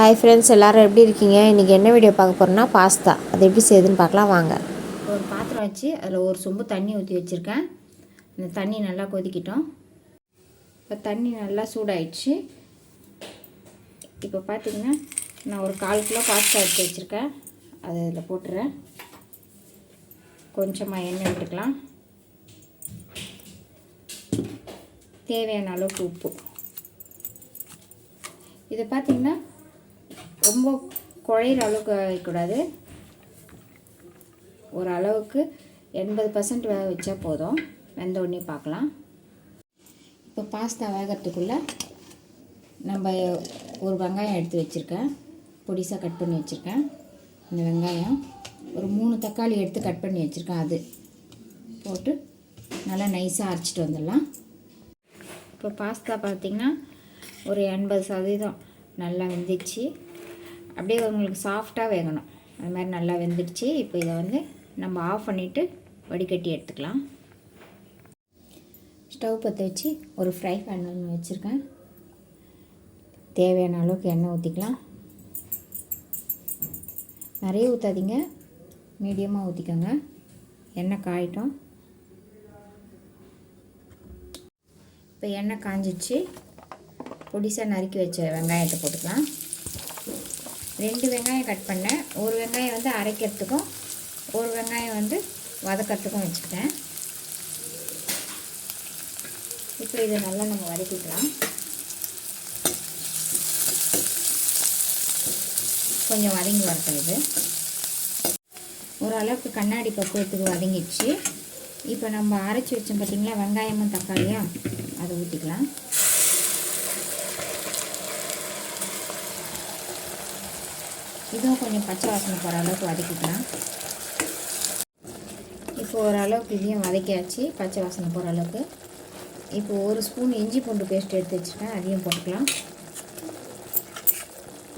Hi friends எல்லோரும் எப்படி இருக்கீங்க? இன்றைக்கி என்ன வீடியோ பார்க்க போகிறோன்னா பாஸ்தா அது எப்படி செய்யுதுன்னு பார்க்கலாம் வாங்க. ஒரு பாத்திரம் வச்சு அதில் ஒரு சொம்பு தண்ணி ஊற்றி வச்சுருக்கேன். இந்த தண்ணி நல்லா கொதிக்கிட்டோம். இப்போ தண்ணி நல்லா சூடாயிடுச்சு. இப்போ பார்த்தீங்கன்னா நான் ஒரு கால் கிலோ பாஸ்தா எடுத்து வச்சுருக்கேன். அதை இதில் போட்டுறேன். கொஞ்சமாக எண்ணெய் விட்டுக்கலாம். தேவையான அளவுக்கு உப்பு. இதை பார்த்திங்கன்னா ரொம்ப குழையிற அளவுக்கு வைக்கக்கூடாது ஒரு அளவுக்கு எண்பது பர்சன்ட் வேக வச்சா போதும். வெந்த உடனே பார்க்கலாம் இப்போ பாஸ்தா வேகிறதுக்குள்ளே நம்ம ஒரு வெங்காயம் எடுத்து வச்சுருக்கேன். பொடிசாக கட் பண்ணி வச்சுருக்கேன். இந்த வெங்காயம் ஒரு மூணு தக்காளி எடுத்து கட் பண்ணி வச்சுருக்கேன் அது. போட்டு நல்லா நைஸாக அரைச்சிட்டு வந்துடலாம். இப்போ பாஸ்தா பார்த்திங்கன்னா ஒரு எண்பது சதவீதம் நல்லா வெந்துச்சு. அப்படியே உங்களுக்கு சாஃப்டாக வேகணும். அது மாதிரி நல்லா வெந்துடுச்சு. இப்போ இதை வந்து நம்ம ஆஃப் பண்ணிவிட்டு வடிகட்டி எடுத்துக்கலாம். ஸ்டவ் பற்ற வச்சு ஒரு ஃப்ரை பேன் ஒன்று வச்சுருக்கேன். தேவையான அளவுக்கு எண்ணெய் ஊற்றிக்கலாம் நிறைய ஊற்றாதீங்க மீடியமாக ஊற்றிக்கோங்க எண்ணெய் காயிட்டோம். இப்போ எண்ணெய் காஞ்சிச்சு பொடிசாக நறுக்கி வச்ச வெங்காயத்தை போட்டுக்கலாம். ரெண்டு வெங்காயம் கட் பண்ணேன். ஒரு வெங்காயம் வந்து அரைக்கிறதுக்கும் ஒரு வெங்காயம் வந்து வதக்கிறதுக்கும் வச்சுட்டேன். இப்போ இதை நல்லா நம்ம வதக்கிக்கலாம். கொஞ்சம் வதங்கி வரட்டும் இது. ஓரளவுக்கு கண்ணாடி பக்குவத்துக்கு வதங்கிடுச்சு. இப்போ நம்ம அரைச்சி வச்சோம் பார்த்திங்களா வெங்காயமும் தக்காளியும் அதை ஊற்றிக்கலாம் இதுவும் கொஞ்சம் பச்சை வாசனை போகிற அளவுக்கு வதக்கிக்கலாம். இப்போ ஓரளவுக்கு இதையும் வதக்கியாச்சு பச்சை வாசனை போகிற அளவுக்கு. இப்போ ஒரு ஸ்பூன் இஞ்சி பூண்டு பேஸ்ட் எடுத்து வச்சுருக்கேன் அதையும் போட்டுக்கலாம்.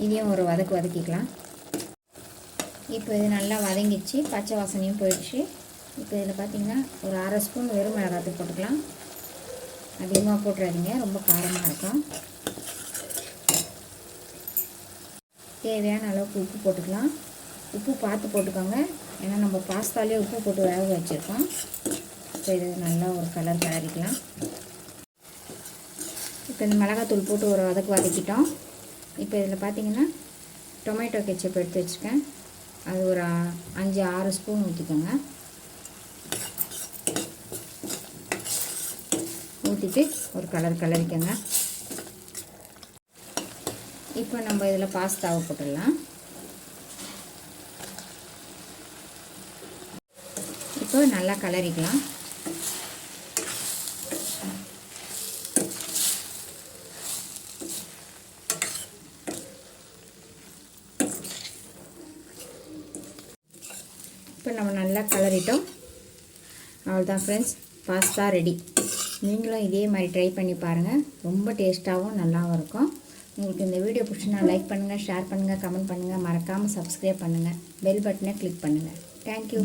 இதையும் ஒரு வதக்கு வதக்கிக்கலாம். இப்போ இது நல்லா வதங்கிச்சு பச்சை வாசனையும் போயிடுச்சு. இப்போ இதில் பார்த்திங்கன்னா ஒரு அரை ஸ்பூன் வெறும் மிளகாத்து போட்டுக்கலாம். அதிகமாக போட்டுறாதீங்க ரொம்ப காரமாக இருக்கும். தேவையான அளவுக்கு உப்பு போட்டுக்கலாம். உப்பு பார்த்து போட்டுக்கோங்க. ஏன்னா நம்ம பாஸ்தாலே உப்பு போட்டு வேக வச்சுருக்கோம். இப்போ இது நல்லா ஒரு கலர் கிளறிக்கலாம் இப்போ இந்த மிளகாத்தூள் போட்டு ஒரு வதக்கு வதக்கிட்டோம். இப்போ இதில் பார்த்தீங்கன்னா டொமேட்டோ கெச்சப் எடுத்து வச்சுருக்கேன். அது ஒரு அஞ்சு ஆறு ஸ்பூன் ஊற்றிக்கோங்க ஊற்றிட்டு ஒரு கலர் கலரிக்கோங்க இப்போ நம்ம இதில் பாஸ்தாவை போட்டுடலாம். இப்போ நல்லா கலரிக்கலாம். இப்போ நம்ம நல்லா கலரிட்டோம். அவ்வளோதான் ஃப்ரெண்ட்ஸ் பாஸ்தா ரெடி நீங்களும் இதே மாதிரி ட்ரை பண்ணி பாருங்கள் ரொம்ப டேஸ்ட்டாகவும் நல்லாவும் இருக்கும். உங்களுக்கு இந்த வீடியோ பிடிச்சினா லைக் பண்ணுங்கள் ஷேர் பண்ணுங்கள் கமெண்ட் பண்ணுங்கள் மறக்காமல் சப்ஸ்கிரைப் பண்ணுங்கள் பெல் பட்டனை கிளிக் பண்ணுங்கள் தேங்க்யூ